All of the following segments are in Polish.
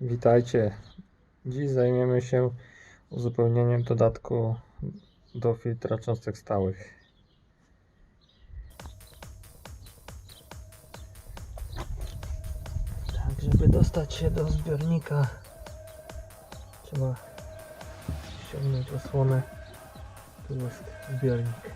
Witajcie. Dziś zajmiemy się uzupełnieniem dodatku do filtra cząstek stałych. Tak, żeby dostać się do zbiornika trzeba ściągnąć osłonę. Tu jest zbiornik.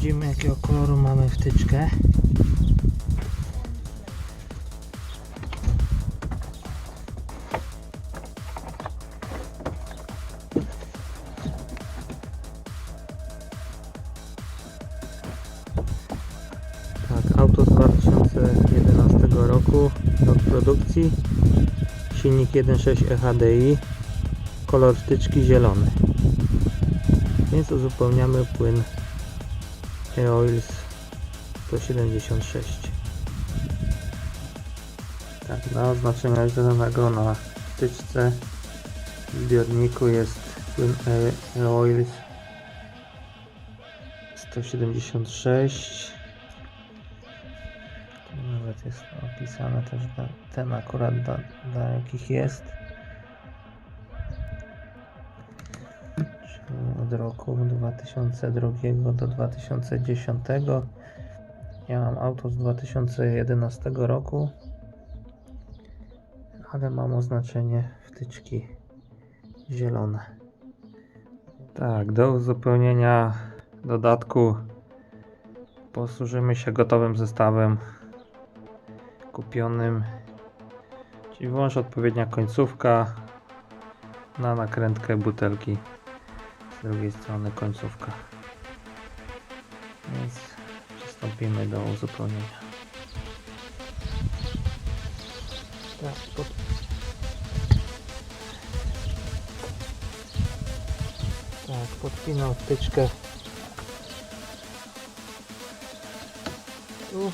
Sprawdzimy jakiego koloru mamy wtyczkę. Tak, auto z 2011 roku, rok produkcji, silnik 1.6 EHDI, kolor wtyczki zielony. Więc uzupełniamy płyn E-Oils 176. Tak, dla oznaczenia zielonego na wtyczce w zbiorniku jest płyn E- E-Oils 176. Tu nawet jest opisane też ten akurat dla jakich jest. Od roku 2002 do 2010. Ja mam auto z 2011 roku, ale mam oznaczenie wtyczki zielone. Tak, do uzupełnienia dodatku posłużymy się gotowym zestawem kupionym, czyli włącz odpowiednia końcówka na nakrętkę butelki z drugiej strony końcówka. Więc przystąpimy do uzupełnienia. Tak, pod... tak podpinam wtyczkę tu.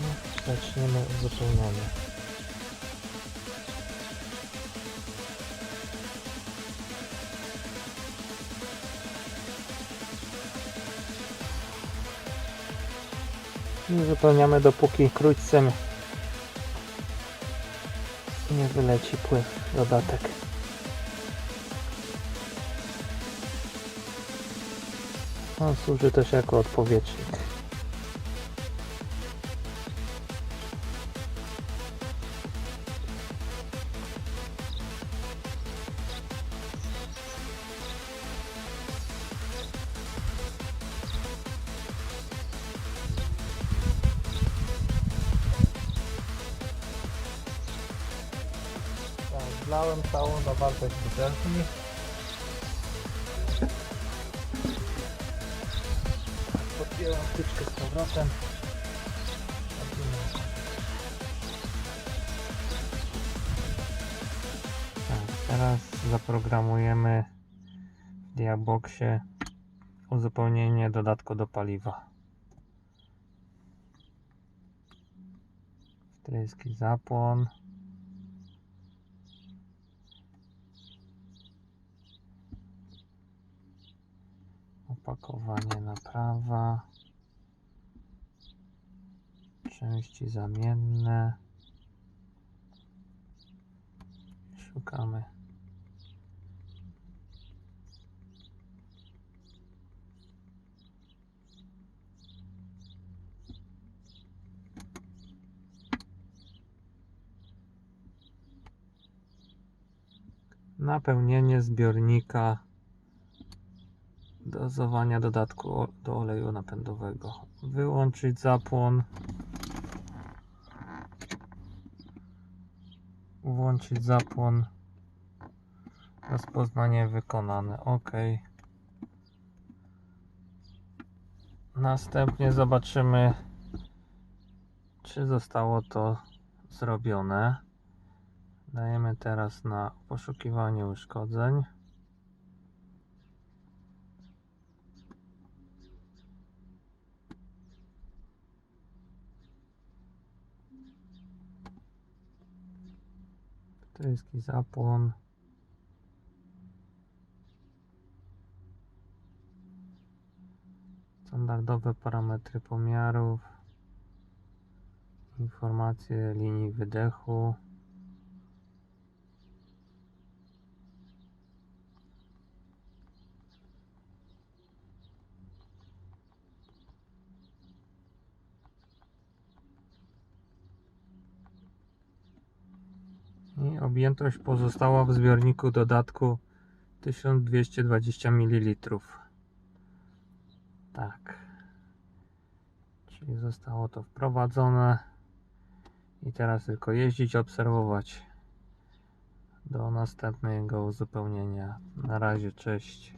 No, zaczniemy uzupełnianie. Uzupełniamy dopóki krótcem nie wyleci płyn, dodatek. On służy też jako odpowietrznik. Wlałem całą zawartość butelki. Podpięłam wtyczkę z powrotem. Tak, teraz zaprogramujemy w Diaboxie uzupełnienie dodatku do paliwa. Wtryski zapłon. Opakowanie naprawa. Części zamienne. Szukamy. Napełnienie zbiornika dozowania dodatku do oleju napędowego. Wyłączyć zapłon. Włączyć zapłon. Rozpoznanie wykonane. OK. Następnie zobaczymy, czy zostało to zrobione. Dajemy teraz na poszukiwanie uszkodzeń. Ptryski zapłon. Standardowe parametry pomiarów. Informacje linii wydechu. I objętość pozostała w zbiorniku dodatku 1220 ml. Tak. Czyli zostało to wprowadzone. I teraz tylko jeździć, obserwować do następnego uzupełnienia. Na razie, cześć.